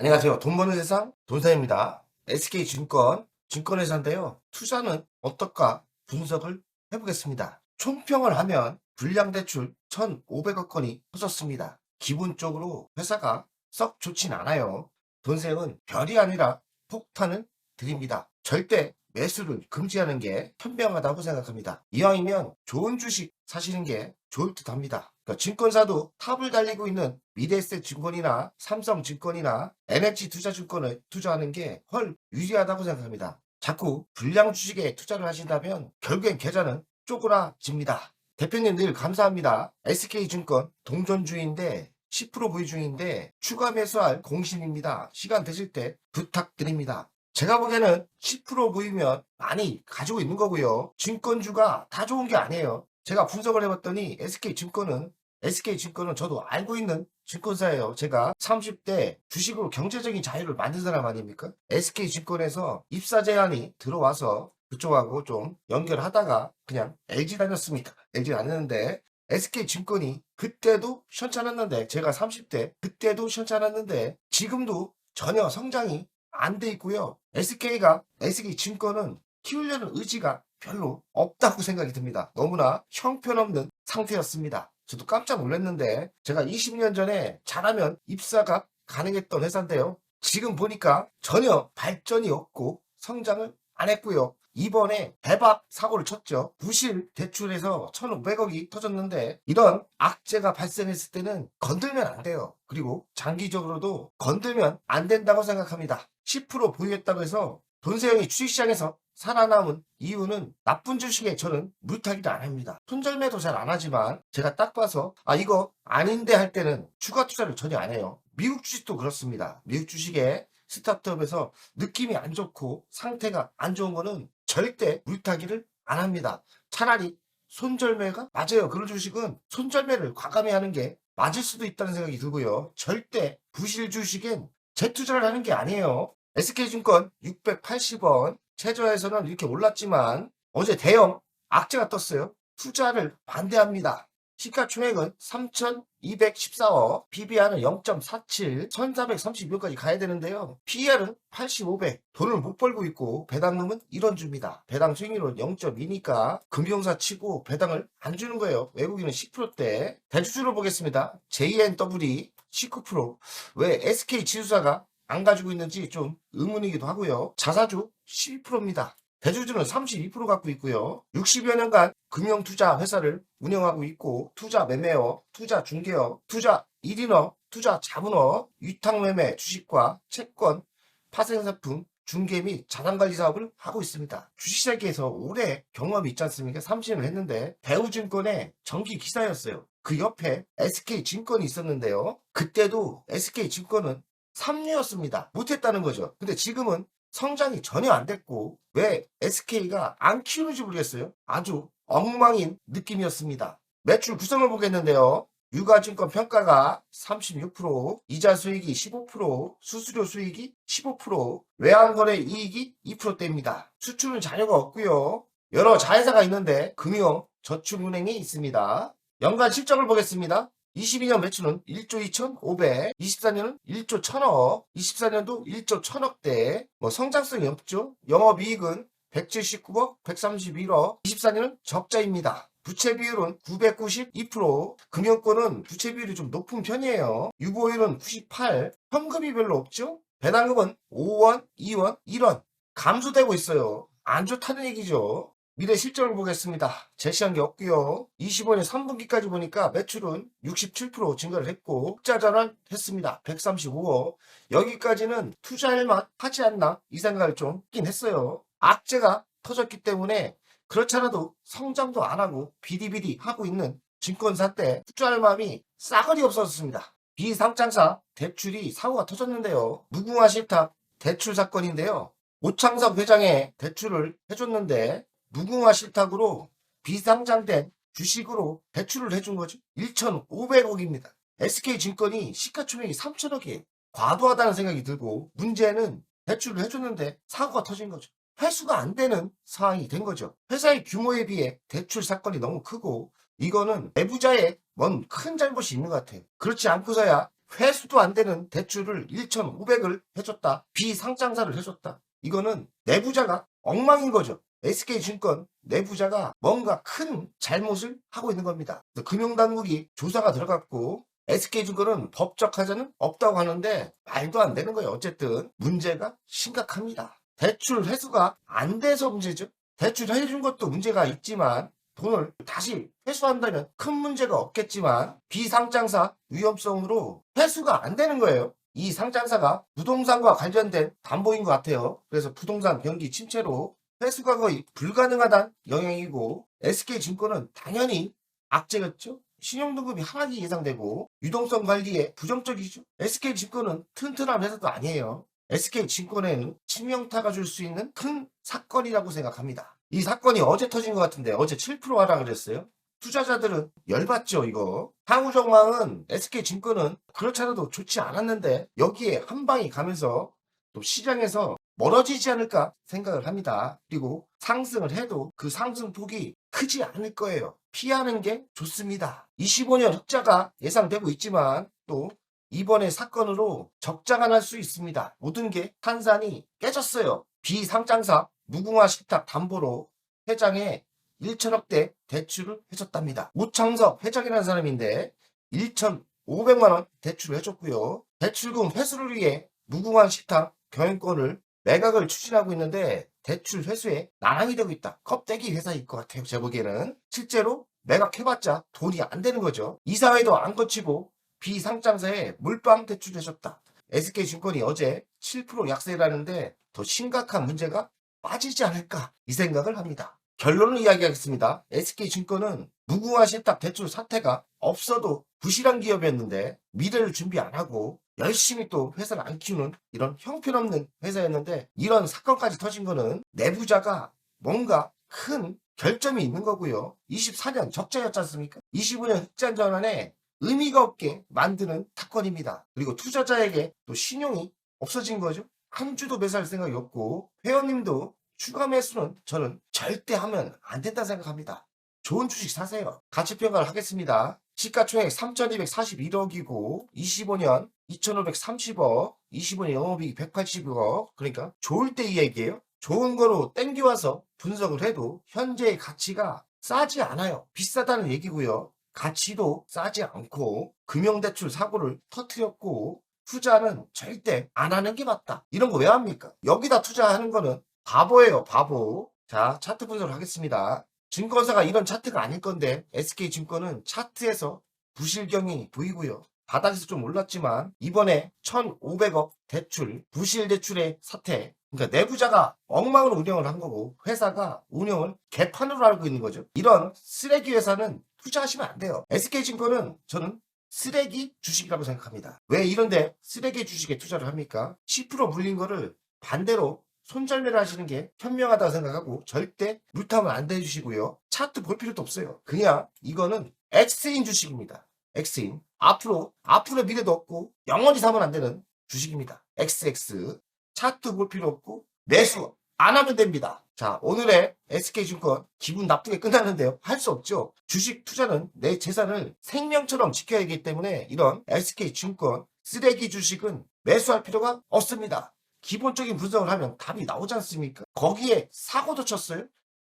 안녕하세요. 돈 버는 세상 돈사입니다. SK증권 증권회사인데요. 투자는 어떨까 분석을 해보겠습니다. 총평을 하면 불량대출 1,500억 건이 터졌습니다. 기본적으로 회사가 썩 좋진 않아요. 돈세은 별이 아니라 폭탄을 드립니다. 절대 매수를 금지하는 게 현명하다고 생각합니다. 이왕이면 좋은 주식 사시는 게 좋을 듯 합니다. 그러니까 증권사도 탑을 달리고 있는 미래에셋 증권이나 삼성 증권이나 NH 투자 증권을 투자하는 게 헐 유리하다고 생각합니다. 자꾸 불량 주식에 투자를 하신다면 결국엔 계좌는 쪼그라집니다. 대표님 늘 감사합니다. SK증권 동전주인데 10% 보유 중인데 추가 매수할 공신입니다. 시간 되실 때 부탁드립니다. 제가 보기에는 10% 보이면 많이 가지고 있는 거고요. 증권주가 다 좋은 게 아니에요. 제가 분석을 해봤더니 SK증권은 SK증권은 저도 알고 있는 증권사예요. 제가 30대 주식으로 경제적인 자유를 만든 사람 아닙니까? SK증권에서 입사 제한이 들어와서 그쪽하고 좀 연결하다가 그냥 LG 다녔습니다. LG 다녔는데 SK증권이 그때도 현찮았는데 제가 30대 그때도 현찮았는데 지금도 전혀 성장이 안 돼 있고요. SK가 SK증권은 키우려는 의지가 별로 없다고 생각이 듭니다. 너무나 형편없는 상태였습니다. 저도 깜짝 놀랐는데 제가 20년 전에 잘하면 입사가 가능했던 회사인데요. 지금 보니까 전혀 발전이 없고 성장을 안 했고요. 이번에 대박 사고를 쳤죠. 부실 대출에서 1,500억이 터졌는데 이런 악재가 발생했을 때는 건들면 안 돼요. 그리고 장기적으로도 건들면 안 된다고 생각합니다. 10% 보유했다고 해서 돈세영이 주식시장에서 살아남은 이유는 나쁜 주식에 저는 물타기를 안 합니다. 손절매도 잘 안 하지만 제가 딱 봐서 아 이거 아닌데 할 때는 추가 투자를 전혀 안 해요. 미국 주식도 그렇습니다. 미국 주식에 스타트업에서 느낌이 안 좋고 상태가 안 좋은 거는 절대 물타기를 안 합니다. 차라리 손절매가 맞아요. 그런 주식은 손절매를 과감히 하는 게 맞을 수도 있다는 생각이 들고요. 절대 부실 주식엔 재투자를 하는 게 아니에요. SK증권 680원 최저에서는 이렇게 올랐지만 어제 대형 악재가 떴어요. 투자를 반대합니다. 시가총액은 3,214억, PBR은 0.47, 1,432원까지 가야 되는데요. PER은 8,500. 돈을 못 벌고 있고 배당금은 1원 줍니다. 배당 수익률은 0.2니까 금융사 치고 배당을 안 주는 거예요. 외국인은 10%대. 대주주를 보겠습니다. JNW이 19%. 왜 SK 지수사가 안 가지고 있는지 좀 의문이기도 하고요. 자사주 12%입니다. 대주주는 32% 갖고 있고요. 60여 년간 금융투자 회사를 운영하고 있고 투자 매매업, 투자 중개업, 투자 1인업, 투자 자문업, 위탁매매 주식과 채권, 파생상품, 중개 및 자산관리 사업을 하고 있습니다. 주식시장에서 오래 경험이 있지 않습니까? 30년을 했는데 대우증권의 정기 기사였어요. 그 옆에 SK증권이 있었는데요. 그때도 SK증권은 3류였습니다. 못했다는 거죠. 근데 지금은 성장이 전혀 안 됐고 왜 SK가 안 키우는지 모르겠어요. 아주 엉망인 느낌이었습니다. 매출 구성을 보겠는데요. 유가증권 평가가 36%, 이자 수익이 15%, 수수료 수익이 15%, 외환거래 이익이 2%대입니다. 수출은 자료가 없고요. 여러 자회사가 있는데 금융, 저축은행이 있습니다. 연간 실적을 보겠습니다. 22년 매출은 1조 2,500, 24년은 1조 1,000억, 24년도 1조 1,000억대, 뭐 성장성이 없죠. 영업이익은 179억, 131억, 24년은 적자입니다. 부채 비율은 992%, 금융권은 부채 비율이 좀 높은 편이에요. 유보율은 98, 현금이 별로 없죠. 배당금은 5원, 2원, 1원 감소되고 있어요. 안 좋다는 얘기죠. 미래 실적을 보겠습니다. 제시한 게 없고요. 25년 3분기까지 보니까 매출은 67% 증가를 했고 흑자 전환 했습니다. 135억. 여기까지는 투자할 만 하지 않나 이 생각을 좀 했긴 했어요. 악재가 터졌기 때문에 그렇잖아도 성장도 안 하고 비리비리 하고 있는 증권사 때 투자할 마음이 싸그리 없었습니다. 비상장사 대출이 사고가 터졌는데요. 무궁화 실탑 대출 사건인데요. 오창석 회장의 대출을 해줬는데 무궁화 실탁으로 비상장된 주식으로 대출을 해준 거죠. 1,500억입니다. SK증권이 시가총액이 3천억이에요. 과도하다는 생각이 들고 문제는 대출을 해줬는데 사고가 터진 거죠. 회수가 안 되는 상황이 된 거죠. 회사의 규모에 비해 대출 사건이 너무 크고 이거는 내부자의 뭔 큰 잘못이 있는 것 같아요. 그렇지 않고서야 회수도 안 되는 대출을 1,500을 해줬다. 비상장사를 해줬다. 이거는 내부자가 엉망인 거죠. SK증권 내부자가 뭔가 큰 잘못을 하고 있는 겁니다. 금융당국이 조사가 들어갔고 SK증권은 법적 하자는 없다고 하는데 말도 안 되는 거예요. 어쨌든 문제가 심각합니다. 대출 회수가 안 돼서 문제죠. 대출 해준 것도 문제가 있지만 돈을 다시 회수한다면 큰 문제가 없겠지만 비상장사 위험성으로 회수가 안 되는 거예요. 이 상장사가 부동산과 관련된 담보인 것 같아요. 그래서 부동산 경기 침체로 회수가 거의 불가능하다는 영향이고 SK증권은 당연히 악재였죠. 신용등급이 하락이 예상되고 유동성 관리에 부정적이죠. SK증권은 튼튼한 회사도 아니에요. SK증권에는 치명타가 줄 수 있는 큰 사건이라고 생각합니다. 이 사건이 어제 터진 것 같은데 어제 7% 하락을 했어요. 투자자들은 열받죠 이거. 향후 전망은 SK증권은 그렇지 않아도 좋지 않았는데 여기에 한 방이 가면서 또 시장에서 멀어지지 않을까 생각을 합니다. 그리고 상승을 해도 그 상승폭이 크지 않을 거예요. 피하는 게 좋습니다. 25년 흑자가 예상되고 있지만 또 이번에 사건으로 적자가 날 수 있습니다. 모든 게 탄산이 깨졌어요. 비상장사 무궁화 식탁 담보로 회장에 1천억대 대출을 해줬답니다. 우창석 회장이라는 사람인데 1,500만 원 대출을 해줬고요. 대출금 회수를 위해 무궁화 식탁 경영권을 매각을 추진하고 있는데 대출 회수에 난항이 되고 있다. 껍데기 회사일 것 같아요. 제 보기에는 실제로 매각해봤자 돈이 안 되는 거죠. 이사회도 안 거치고 비상장사에 물방 대출해줬다. SK증권이 어제 7% 약세라는데 더 심각한 문제가 빠지지 않을까 이 생각을 합니다. 결론을 이야기하겠습니다. SK증권은 무궁화 신탁 대출 사태가 없어도 부실한 기업이었는데 미래를 준비 안 하고 열심히 또 회사를 안 키우는 이런 형편없는 회사였는데 이런 사건까지 터진 거는 내부자가 뭔가 큰 결점이 있는 거고요. 24년 적자였지 않습니까? 25년 흑자 전환에 의미가 없게 만드는 사건입니다. 그리고 투자자에게 또 신용이 없어진 거죠. 한 주도 매수할 생각이 없고 회원님도 추가 매수는 저는 절대 하면 안 된다 생각합니다. 좋은 주식 사세요. 가치평가를 하겠습니다. 시가총액 3,241억이고 25년 2,530억, 25년 영업이익 180억. 그러니까 좋을 때이 얘기예요. 좋은 거로 땡겨와서 분석을 해도 현재의 가치가 싸지 않아요. 비싸다는 얘기고요. 가치도 싸지 않고 금융대출 사고를 터트렸고 투자는 절대 안 하는 게 맞다. 이런 거 왜 합니까? 여기다 투자하는 거는 바보예요, 바보. 자, 차트 분석을 하겠습니다. 증권사가 이런 차트가 아닐 건데 SK증권은 차트에서 부실경이 보이고요. 바닥에서 좀 올랐지만 이번에 1,500억 대출, 부실 대출의 사태 그러니까 내부자가 엉망으로 운영을 한 거고 회사가 운영을 개판으로 알고 있는 거죠. 이런 쓰레기 회사는 투자하시면 안 돼요. SK증권은 저는 쓰레기 주식이라고 생각합니다. 왜 이런데 쓰레기 주식에 투자를 합니까? 10% 물린 거를 반대로 손절매를 하시는 게 현명하다고 생각하고 절대 물타면 안 대주시고요. 차트 볼 필요도 없어요. 그냥 이거는 X인 주식입니다. X인. 앞으로, 앞으로 미래도 없고 영원히 사면 안 되는 주식입니다. XX. 차트 볼 필요 없고 매수 안 하면 됩니다. 자, 오늘의 SK증권 기분 나쁘게 끝나는데요. 할 수 없죠. 주식 투자는 내 재산을 생명처럼 지켜야 하기 때문에 이런 SK증권 쓰레기 주식은 매수할 필요가 없습니다. 기본적인 분석을 하면 답이 나오지 않습니까? 거기에 사고도 쳤어요?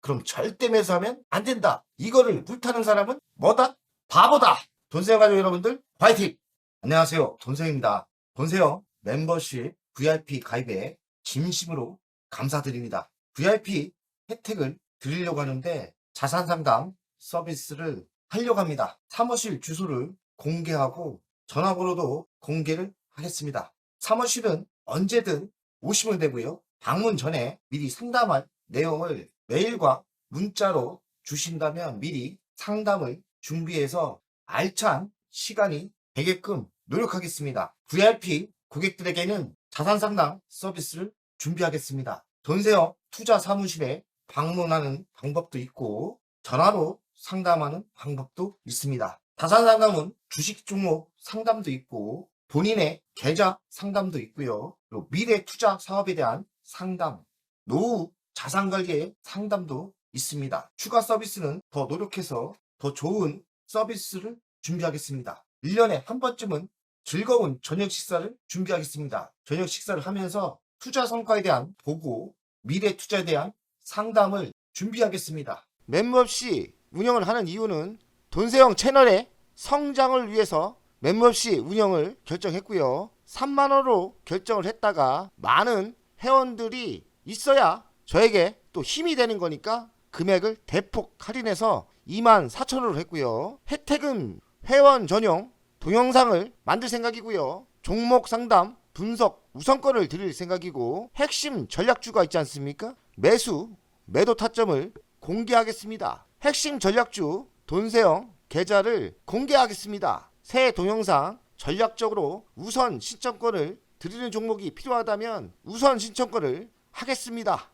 그럼 절대 매수하면 안 된다. 이거를 불타는 사람은 뭐다? 바보다. 돈세요 가족 여러분들 화이팅! 안녕하세요. 돈세입니다. 돈세요 멤버십 VIP 가입에 진심으로 감사드립니다. VIP 혜택을 드리려고 하는데 자산 상담 서비스를 하려고 합니다. 사무실 주소를 공개하고 전화번호도 공개를 하겠습니다. 사무실은 언제든 오시면 되고요. 방문 전에 미리 상담할 내용을 메일과 문자로 주신다면 미리 상담을 준비해서 알찬 시간이 되게끔 노력하겠습니다. VIP 고객들에게는 자산 상담 서비스를 준비하겠습니다. 돈세어 투자 사무실에 방문하는 방법도 있고 전화로 상담하는 방법도 있습니다. 자산 상담은 주식 종목 상담도 있고 본인의 계좌 상담도 있고요. 그리고 미래 투자 사업에 대한 상담, 노후 자산 관리의 상담도 있습니다. 추가 서비스는 더 노력해서 더 좋은 서비스를 준비하겠습니다. 1년에 한 번쯤은 즐거운 저녁 식사를 준비하겠습니다. 저녁 식사를 하면서 투자 성과에 대한 보고, 미래 투자에 대한 상담을 준비하겠습니다. 멤버시 운영을 하는 이유는 돈세형 채널의 성장을 위해서 멤버시 운영을 결정했고요. 3만원으로 결정을 했다가 많은 회원들이 있어야 저에게 또 힘이 되는 거니까 금액을 대폭 할인해서 2만 4천원으로 했고요. 혜택은 회원 전용 동영상을 만들 생각이고요. 종목 상담, 분석, 우선권을 드릴 생각이고 핵심 전략주가 있지 않습니까? 매수, 매도 타점을 공개하겠습니다. 핵심 전략주 돈세형 계좌를 공개하겠습니다. 새 동영상 전략적으로 우선 신청권을 드리는 종목이 필요하다면 우선 신청권을 하겠습니다.